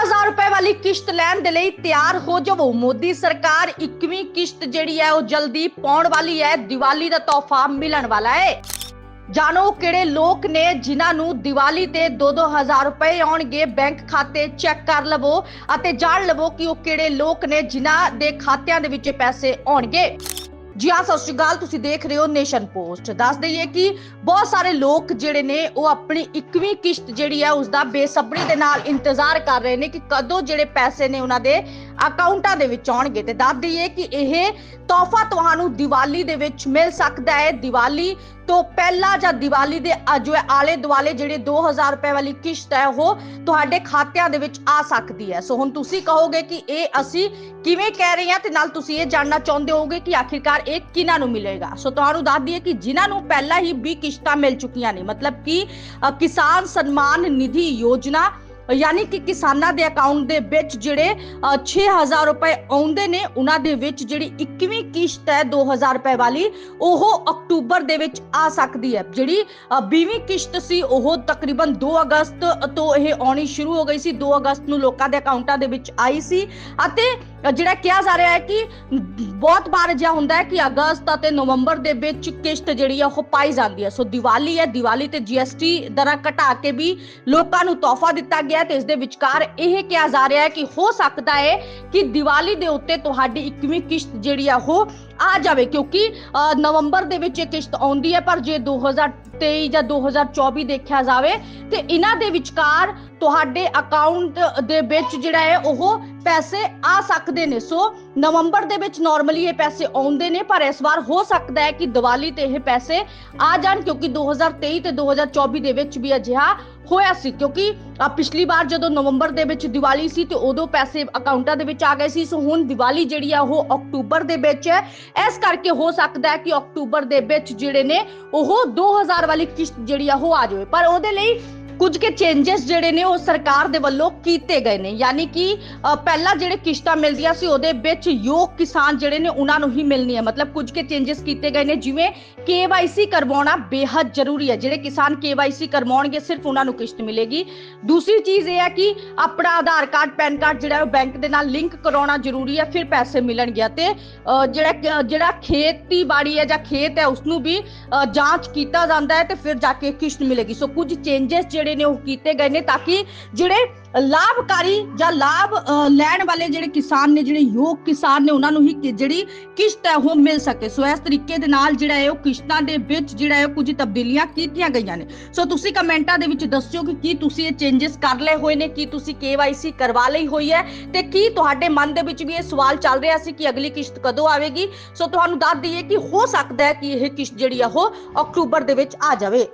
12000 ਰੁਪਏ ਵਾਲੀ ਕਿਸ਼ਤ ਲੈਣ ਦੇ ਲਈ ਤਿਆਰ ਹੋ ਜਾਵੋ। ਮੋਦੀ ਸਰਕਾਰ 21ਵੀਂ ਕਿਸ਼ਤ ਜਿਹੜੀ ਹੈ, ਉਹ ਜਲਦੀ ਪਾਉਣ ਵਾਲੀ ਹੈ। ਦੀਵਾਲੀ ਦਾ ਤੋਹਫਾ ਮਿਲਣ ਵਾਲਾ ਹੈ। ਜਾਣੋ ਕਿਹੜੇ ਲੋਕ ਨੇ ਜਿਨ੍ਹਾਂ ਨੂੰ ਦੀਵਾਲੀ ਤੇ 2-2000 ਰੁਪਏ ਆਉਣਗੇ। ਬੈਂਕ ਖਾਤੇ ਚੈੱਕ ਕਰ ਲਵੋ ਅਤੇ ਜਾਣ ਲਵੋ ਕਿ ਉਹ ਕਿਹੜੇ ਲੋਕ ਨੇ ਜਿਨ੍ਹਾਂ ਦੇ ਖਾਤਿਆਂ ਦੇ ਵਿੱਚ ਪੈਸੇ ਆਉਣਗੇ। ਜੀ ਹਾਂ, ਸਤਿ ਸ਼੍ਰੀ ਅਕਾਲ, ਤੁਸੀਂ ਦੇਖ ਰਹੇ ਹੋ ਨੇਸ਼ਨ ਪੋਸਟ। ਦੱਸ ਦਈਏ ਕਿ ਬਹੁਤ ਸਾਰੇ ਲੋਕ ਜਿਹੜੇ ਨੇ, ਉਹ ਆਪਣੀ 21ਵੀਂ ਕਿਸ਼ਤ ਜਿਹੜੀ ਹੈ ਉਸ ਦਾ ਬੇਸਬਰੀ ਦੇ ਨਾਲ ਇੰਤਜ਼ਾਰ ਕਰ ਰਹੇ ਨੇ ਕਿ ਕਦੋਂ ਜਿਹੜੇ ਪੈਸੇ ਨੇ ਉਹਨਾਂ ਦੇ ਅਕਾਊਂਟਾਂ ਦੇ ਵਿੱਚ ਆਉਣਗੇ ਤੇ ਦੱਸ ਦਈਏ ਕਿ ਇਹ ਤੋਹਫਾ ਤੁਹਾਨੂੰ ਦੀਵਾਲੀ ਦੇ ਵਿੱਚ ਮਿਲ ਸਕਦਾ ਹੈ। ਦੀਵਾਲੀ ਤੋਂ ਪਹਿਲਾਂ ਜਾਂ ਦੀਵਾਲੀ ਦੇ ਅਜੋ ਆਲੇ ਦੁਆਲੇ ਜਿਹੜੇ 2000 ਰੁਪਏ ਵਾਲੀ ਕਿਸ਼ਤ ਹੈ, ਉਹ ਤੁਹਾਡੇ ਖਾਤਿਆਂ ਦੇ ਵਿੱਚ ਆ ਸਕਦੀ ਹੈ। ਸੋ ਹੁਣ ਤੁਸੀਂ ਕਹੋਗੇ ਕਿ ਇਹ ਅਸੀਂ ਕਿਵੇਂ ਕਹਿ ਰਹੇ ਹਾਂ ਤੇ ਨਾਲ ਤੁਸੀਂ ਇਹ ਜਾਣਨਾ ਚਾਹੁੰਦੇ ਹੋਗੇ ਕਿ ਆਖਿਰਕਾਰ ਇਹ ਕਿਹਨਾਂ ਨੂੰ ਮਿਲੇਗਾ। ਸੋ ਤੁਹਾਨੂੰ ਦੱਸ ਦਈਏ ਕਿ ਜਿਨ੍ਹਾਂ ਨੂੰ ਪਹਿਲਾਂ ਹੀ 20 ਕਿਸ਼ਤਾਂ ਮਿਲ ਚੁੱਕੀਆਂ ਨੇ, ਮਤਲਬ ਕਿ ਕਿਸਾਨ ਸਨਮਾਨ ਨਿਧੀ ਯੋਜਨਾ ਯਾਨੀ ਕਿ ਕਿਸਾਨਾਂ ਦੇ ਅਕਾਊਂਟ ਦੇ ਵਿੱਚ ਜਿਹੜੇ 6000 ਰੁਪਏ ਆਉਂਦੇ ਨੇ ਉਹਨਾਂ ਦੇ ਵਿੱਚ ਜਿਹੜੀ 21ਵੀਂ ਕਿਸ਼ਤ ਹੈ 2000 ਰੁਪਏ ਵਾਲੀ ਉਹ ਅਕਤੂਬਰ ਦੇ ਵਿੱਚ ਆ ਸਕਦੀ ਹੈ। ਜਿਹੜੀ ਅ, 20ਵੀਂ ਕਿਸ਼ਤ ਸੀ ਉਹ ਤਕਰੀਬਨ 2 ਅਗਸਤ ਤੋਂ ਇਹ ਆਉਣੀ ਸ਼ੁਰੂ ਹੋ ਗਈ ਸੀ। 2 ਅਗਸਤ ਨੂੰ ਲੋਕਾਂ ਦੇ ਅਕਾਊਂਟਾਂ ਦੇ ਵਿੱਚ ਆਈ ਸੀ। ਅਤੇ ਜਿਹੜਾ ਕਿਹਾ ਜਾ ਰਿਹਾ ਹੈ ਕਿ ਬਹੁਤ ਵਾਰ ਅਜਿਹਾ ਹੁੰਦਾ ਹੈ ਕਿ ਅਗਸਤ ਅਤੇ ਨਵੰਬਰ ਦੇ ਵਿੱਚ ਕਿਸ਼ਤ ਜਿਹੜੀ ਹੈ ਉਹ ਪਾਈ ਜਾਂਦੀ ਹੈ। ਸੋ ਦੀਵਾਲੀ ਹੈ, ਦੀਵਾਲੀ ਤੇ ਜੀਐਸਟੀ ਦਰਾਂ ਘਟਾ ਕੇ ਵੀ ਲੋਕਾਂ ਨੂੰ ਤੋਹਫਾ ਦਿੱਤਾ ਗਿਆ ਤੇ ਇਸ ਦੇ ਵਿਚਕਾਰ ਇਹ ਕਿਹਾ ਜਾ ਰਿਹਾ ਹੈ ਕਿ ਹੋ ਸਕਦਾ ਹੈ ਕਿ ਦੀਵਾਲੀ ਦੇ ਉੱਤੇ ਤੁਹਾਡੀ 21ਵੀਂ ਕਿਸ਼ਤ ਜਿਹੜੀ ਆ ਉਹ ਆ ਜਾਵੇ ਕਿਉਂਕਿ ਨਵੰਬਰ ਦੇ ਵਿੱਚ ਇਹ ਕਿਸ਼ਤ ਆਉਂਦੀ ਹੈ, ਪਰ ਜੇ 2023 ਜਾਂ 2024 ਦੇਖਿਆ ਜਾਵੇ ਤੇ ਇਹਨਾਂ ਦੇ ਵਿਚਕਾਰ ਤੁਹਾਡੇ ਅਕਾਊਂਟ ਦੇ ਵਿੱਚ ਜਿਹੜਾ ਹੈ ਉਹ ਪੈਸੇ ਆ ਸਕਦੇ ਨੇ। ਸੋ ਨਵੰਬਰ ਦੇ ਵਿੱਚ ਨਾਰਮਲੀ ਇਹ ਪੈਸੇ ਆਉਂਦੇ ਨੇ, ਪਰ ਇਸ ਵਾਰ ਹੋ ਸਕਦਾ ਹੈ ਕਿ ਦੀਵਾਲੀ ਤੇ ਇਹ ਪੈਸੇ ਆ ਜਾਣ, ਕਿਉਂਕਿ 2023 ਤੇ 2024 ਦੇ ਵਿੱਚ ਵੀ ਅਜਿਹਾ ਹੋਇਆ ਸੀ। ਕਿਉਂਕਿ ਪਿਛਲੀ ਵਾਰ ਜਦੋਂ ਨਵੰਬਰ ਦੇ ਵਿੱਚ ਦੀਵਾਲੀ ਸੀ ਤੇ ਉਦੋਂ ਪੈਸੇ ਅਕਾਊਂਟਾਂ ਦੇ ਵਿੱਚ ਆ ਗਏ ਸੀ। ਸੋ ਹੁਣ ਦੀਵਾਲੀ ਜਿਹੜੀ ਆ, ਉਹ ਅਕਤੂਬਰ ਦੇ ਵਿੱਚ ਹੈ। ਇਸ ਕਰਕੇ ਹੋ ਸਕਦਾ ਹੈ ਕਿ ਅਕਤੂਬਰ ਦੇ ਵਿੱਚ ਜਿਹੜੇ ਨੇ, ਉਹ 2000 ਵਾਲੀ ਕਿਸ਼ਤ ਜਿਹੜੀ ਆ, ਉਹ ਆ ਜਾਵੇ। ਪਰ ਉਹਦੇ ਲਈ ਕੁਝ ਕੇ ਚੇਂਜਸ ਜਿਹੜੇ ਨੇ ਉਹ ਸਰਕਾਰ ਦੇ ਵੱਲੋਂ ਕੀਤੇ ਗਏ ਨੇ। ਯਾਨੀ ਕਿ ਪਹਿਲਾਂ ਜਿਹੜੇ ਕਿਸ਼ਤਾਂ ਮਿਲਦੀਆਂ ਸੀ, ਉਹਦੇ ਵਿੱਚ ਯੋਗ ਕਿਸਾਨ ਜਿਹੜੇ ਨੇ, ਉਹਨਾਂ ਨੂੰ ਹੀ ਮਿਲਣੀ ਹੈ। ਮਤਲਬ ਕੁਝ ਕੇ ਚੇਂਜਸ ਕੀਤੇ ਗਏ ਨੇ, ਜਿਵੇਂ KYC ਕਰਵਾਉਣਾ ਬੇहद ਜ਼ਰੂਰੀ ਹੈ। ਜਿਹੜੇ ਕਿਸਾਨ KYC ਕਰਵਾਉਣਗੇ, ਸਿਰਫ ਉਹਨਾਂ ਨੂੰ ਕਿਸ਼ਤ ਮਿਲੇਗੀ। ਦੂਸਰੀ ਚੀਜ਼ ਇਹ ਹੈ ਕਿ ਆਪਣਾ ਆਧਾਰ ਕਾਰਡ, ਪੈਨ ਕਾਰਡ ਜਿਹੜਾ ਉਹ ਬੈਂਕ ਦੇ ਨਾਲ ਲਿੰਕ ਕਰਾਉਣਾ ਜ਼ਰੂਰੀ ਹੈ, ਫਿਰ ਪੈਸੇ ਮਿਲਣਗੇ ਤੇ ਜਿਹੜਾ ਜਿਹੜਾ ਖੇਤੀਬਾੜੀ ਹੈ ਜਾਂ ਖੇਤ ਹੈ ਉਸ ਨੂੰ ਵੀ ਜਾਂਚ ਕੀਤਾ ਜਾਂਦਾ ਹੈ ਤੇ ਫਿਰ ਜਾ ਕੇ ਕਿਸ਼ਤ ਮਿਲੇਗੀ। ਸੋ ਕੁਝ ਚੇਂਜਸ ਜਿਹੜੇ ਨੇ ਉਹ ਕੀਤੇ ਗਏ ਨੇ ਤਾਂ ਕਿ ਜਿਹੜੇ ਲਾਭਕਾਰੀ ਜਾਂ ਲਾਭ ਲੈਣ ਵਾਲੇ ਜਿਹੜੇ ਕਿਸਾਨ ਨੇ, ਜਿਹੜੇ ਯੋਗ ਕਿਸਾਨ ਨੇ, ਉਹਨਾਂ ਨੂੰ ਹੀ ਜਿਹੜੀ ਕਿਸ਼ਤ ਹੈ ਉਹ ਮਿਲ ਸਕੇ। ਸੋ ਇਸ ਤਰੀਕੇ ਦੇ ਨਾਲ ਜਿਹੜਾ ਹੈ ਉਹ ਕਿਸ਼ਤਾਂ ਦੇ ਵਿੱਚ ਜਿਹੜਾ ਹੈ ਕੁਝ ਤਬਦੀਲੀਆਂ ਕੀਤੀਆਂ ਗਈਆਂ ਨੇ। ਸੋ ਤੁਸੀਂ ਕਮੈਂਟਾਂ ਦੇ ਵਿੱਚ ਦੱਸਿਓ ਕਿ ਕੀ ਤੁਸੀਂ ਇਹ ਚੇਂਜਸ ਕਰ ਲਏ ਹੋਏ ਨੇ, ਕੀ ਤੁਸੀਂ KYC ਕਰਵਾ ਲਈ ਹੋਈ ਹੈ ਤੇ ਕੀ ਤੁਹਾਡੇ ਮਨ ਦੇ ਵਿੱਚ ਵੀ ਇਹ ਸਵਾਲ ਚੱਲ ਰਿਹਾ ਸੀ ਕਿ ਅਗਲੀ ਕਿਸ਼ਤ ਕਦੋਂ ਆਵੇਗੀ? ਸੋ ਤੁਹਾਨੂੰ ਦੱਸ ਦਈਏ ਕਿ ਹੋ ਸਕਦਾ ਹੈ ਕਿ ਇਹ ਕਿਸ਼ਤ ਜਿਹੜੀ ਆ ਉਹ ਅਕਤੂਬਰ ਦੇ ਵਿੱਚ ਆ ਜਾਵੇ।